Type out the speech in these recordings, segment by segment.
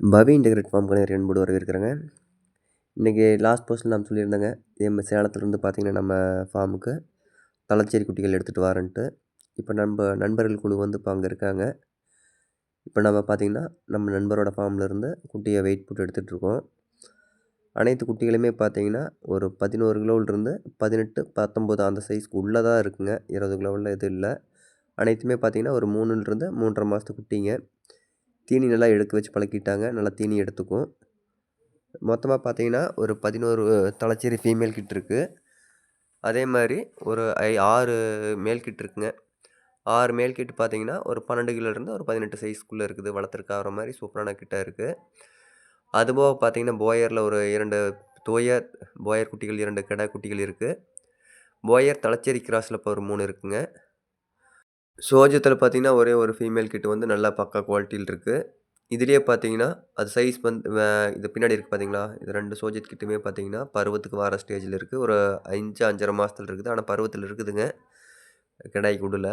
பவி integrate form Kadaiyar என்பது வரவேற்கிறேங்க இன்றைக்கி last போஸ்ட்டில் நான் சொல்லியிருந்தேங்க இதே சேலத்துலேருந்து பார்த்தீங்கன்னா நம்ம ஃபார்முக்கு தலைச்சேரி குட்டிகள் எடுத்துகிட்டு வரேன்ட்டு. இப்போ நம்ம நண்பர்கள் குழு வந்து இப்போ அங்கே இருக்காங்க. இப்போ நம்ம பார்த்திங்கன்னா நம்ம நண்பரோட ஃபார்ம்லேருந்து குட்டியை வெயிட் போட்டு எடுத்துகிட்ருக்கோம் அனைத்து குட்டிகளுமே பார்த்தீங்கன்னா ஒரு பதினோரு கிலோவிலிருந்து பதினெட்டு பத்தொம்போது அந்த சைஸ்க்கு உள்ளே தான் இருக்குங்க. இருபது கிலோவில் எதுவும் இல்லை. அனைத்துமே பார்த்திங்கன்னா ஒரு மூணுலேருந்து மூன்றரை மாதத்து குட்டிங்க. தீனி நல்லா எடுக்க வச்சு பழக்கிட்டாங்க. நல்லா தீனி எடுத்துக்கும் மொத்தமாக பார்த்தீங்கன்னா ஒரு பதினோரு தலைச்சேரி ஃபீமேல் கிட் இருக்குது அதே மாதிரி ஒரு ஐ ஆறு மேல் கிட் இருக்குங்க. ஆறு மேல் கிட் பார்த்தீங்கன்னா ஒரு பன்னெண்டு கிலோலேருந்து ஒரு பதினெட்டு சைஸ்க்குள்ளே இருக்குது. வளர்த்துருக்காகிற மாதிரி சூப்பரான கிட்டாக இருக்குது அதுபோக பார்த்தீங்கன்னா போயரில் ஒரு இரண்டு தோயர் போயர் குட்டிகள் இரண்டு கடை குட்டிகள் இருக்குது போயர் தலைச்சேரி கிராஸில் இப்போ ஒரு மூணு இருக்குங்க. சோஜத்தில் பார்த்தீங்கன்னா ஒரே ஒரு ஃபீமேல் கிட் வந்து நல்லா பக்கா குவாலிட்டியில் இருக்குது இதுலேயே பார்த்தீங்கன்னா அது சைஸ் வந்து இது பின்னாடி இருக்குது பார்த்தீங்களா இது ரெண்டு சோஜத் கிட்டுமே பார்த்தீங்கன்னா பருவத்துக்கு வர ஸ்டேஜில் இருக்குது ஒரு அஞ்சு அஞ்சரை மாதத்தில் இருக்குது. ஆனால் பருவத்தில் இருக்குதுங்க. கிடாய் குடில்.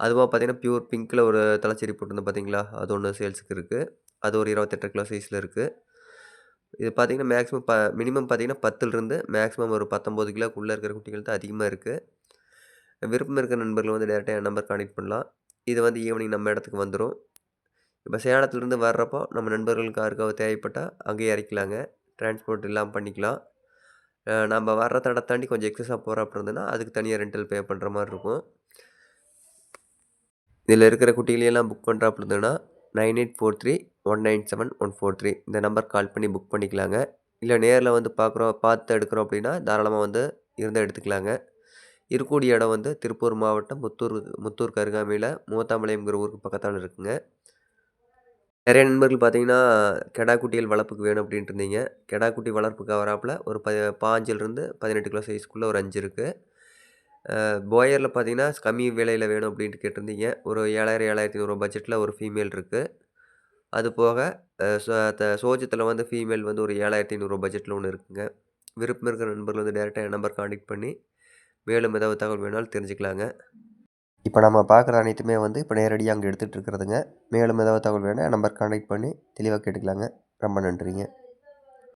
அதுவாக பார்த்தீங்கன்னா பியூர் பிங்க்கில் ஒரு தலைச்சேரி போட்டிருந்தோம் பார்த்தீங்களா அது ஒன்று சேல்ஸுக்கு இருக்குது அது ஒரு இருபத்தெட்டு கிலோ சைஸில் இருக்குது இது பார்த்திங்கன்னா மேக்ஸிமம் ப மினிமம் பார்த்திங்கன்னா பத்துலேருந்து மேக்ஸிமம் ஒரு பத்தொம்போது கிலோக்குள்ளே இருக்கிற குட்டிகள் தான் அதிகமாக இருக்குது விருப்பம் இருக்கிற நண்பர்கள் வந்து டேரெக்டாக என் நம்பர் கான்டெக்ட் பண்ணலாம். இது வந்து ஈவினிங் நம்ம இடத்துக்கு வந்துடும் இப்போ சேலத்துலேருந்து வர்றப்போ நம்ம நண்பர்களுக்கு யாருக்காவது தேவைப்பட்டால் அங்கேயே இறக்கலாங்க. டிரான்ஸ்போர்ட் இல்லாமல் பண்ணிக்கலாம். நம்ம வர்ற தடை தாண்டி கொஞ்சம் எக்ஸஸாக போகிற அப்படி இருந்ததுன்னா அதுக்கு தனியாக ரெண்டல் பே பண்ணுற மாதிரி இருக்கும். இதில் இருக்கிற குட்டிகளையெல்லாம் புக் பண்ணுற அப்படி இருந்ததுன்னா nine eight four three one nine seven one four three இந்த நம்பர் கால் பண்ணி புக் பண்ணிக்கலாங்க. இல்லை நேரில் வந்து பார்க்குறோம் பார்த்து எடுக்கிறோம் அப்படின்னா தாராளமாக வந்து இருந்தால் எடுத்துக்கலாங்க. இருக்கக்கூடிய இடம் வந்து திருப்பூர் மாவட்டம் முத்தூர் முத்தூருக்கு அருகாமையில் மூத்தாம்பாளையம்ங்கிற ஊருக்கு பக்கத்தால் இருக்குங்க. நிறைய நண்பர்கள் பார்த்தீங்கன்னா கெடா குட்டிகள் வளர்ப்புக்கு வேணும் அப்படின்ட்டு இருந்தீங்க. கெடா குட்டி வளர்ப்புக்கு வராப்பில் ஒரு ப பாஞ்சிலிருந்து பதினெட்டு கிலோ சைஸ்க்குள்ளே ஒரு அஞ்சு இருக்குது போயரில் பார்த்தீங்கன்னா கம்மி விலையில் வேணும் அப்படின்ட்டு கேட்டிருந்தீங்க. ஒரு ஏழாயிரம் ஏழாயிரத்தி நூறு பட்ஜெட்டில் ஒரு ஃபீமேல் இருக்குது அது போக சோஜத்தில் வந்து ஃபீமேல் வந்து ஒரு ஏழாயிரத்தி ஐநூறுரூவா பட்ஜெட்டில் ஒன்று இருக்குங்க. விருப்பம் இருக்கிற நண்பர்கள் வந்து டேரெக்டாக என் நம்பர் கான்டெக்ட் பண்ணி மேலும் ஏதாவது தகவல் வேணாலும் தெரிஞ்சுக்கலாங்க. இப்போ நம்ம பார்க்குற அனைத்துமே வந்து இப்போ நேரடியாக அங்கே எடுத்துகிட்டு இருக்கிறதுங்க. மேலும் ஏதாவது தகவல் வேணால் நம்பர் கான்டெக்ட் பண்ணி தெளிவாக கேட்டுக்கலாங்க. ரொம்ப நன்றிங்க.